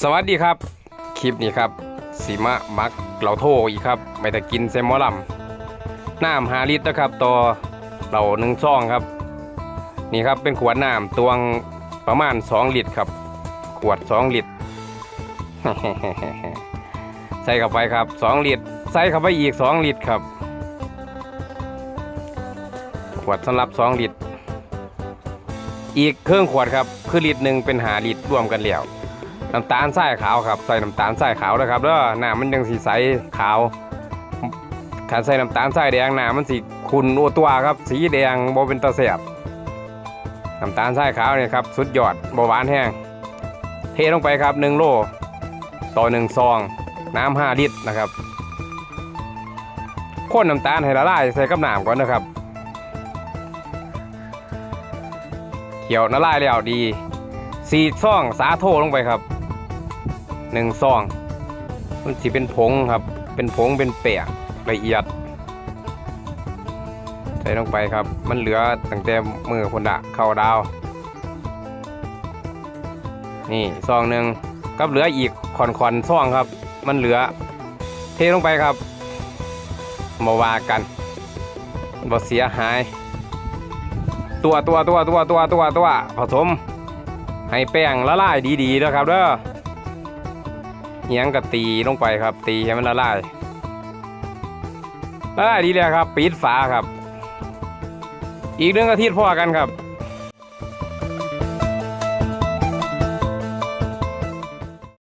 สวัสดีครับ คลิปนี้ครับสีมะมักเราโทอีกครับไปต่กินเซมอลำน้ำหาลิตนะครับต่อเราหนึ่งซ่องครับ นี่ครับเป็นขวดน้ำตวงประมาณ 2 ลิตรครับ ขวด 2 ลิตร ใส่เข้าไปครับ 2 ลิตร ใส่เข้าไปอีก 2 ลิตรครับ ขวดสำหรับ 2 ลิตร อีกเครื่องขวดครับ คือลิตรหนึ่งเป็นหาลิตรรวมกันแล้ว น้ำตาลทรายขาวครับใส่น้ำตาลทรายขาวนะครับแล้วหน้ำมันยังสีใสขาวถ้าใส่น้ำตาลทรายแดงหน้ำมันสีขุ่นอัวตัวครับ สีแดงโบเป็นตะเสียบน้ำตาลทรายขาวเนี่ยครับสุดยอดโบหวานแห้ง เทลงไปครับหนึ่งโลต่อหนึ่งซอง น้ำห้าลิตรนะครับข้นน้ำตาลให้ละลายใส่กับน้ำก่อนนะครับเขียวละลายแล้วดีสี่ซองสาโทลงไปครับ หนึ่งซอง มันสิเป็นผงครับ เป็นผงเป็นเปียกละเอียด ใส่ลงไปครับ มันเหลือตั้งแต่มือคนดะเข้าดาว นี่ซองหนึ่งกับเหลืออีกคอนคอนๆซองครับ มันเหลือ เทลงไปครับ มาว่ากันบ่เสียหาย ตัวตัวตัวตัวตัวตัวตัวผสม ให้แป้งละลายดีๆนะครับเด้อ ยงกับตีลงไปครับ ตีให้มันละลายละลายดีแล้วครับ ปิดฝาครับ อีกเรื่องอาทิตย์พอกันครับ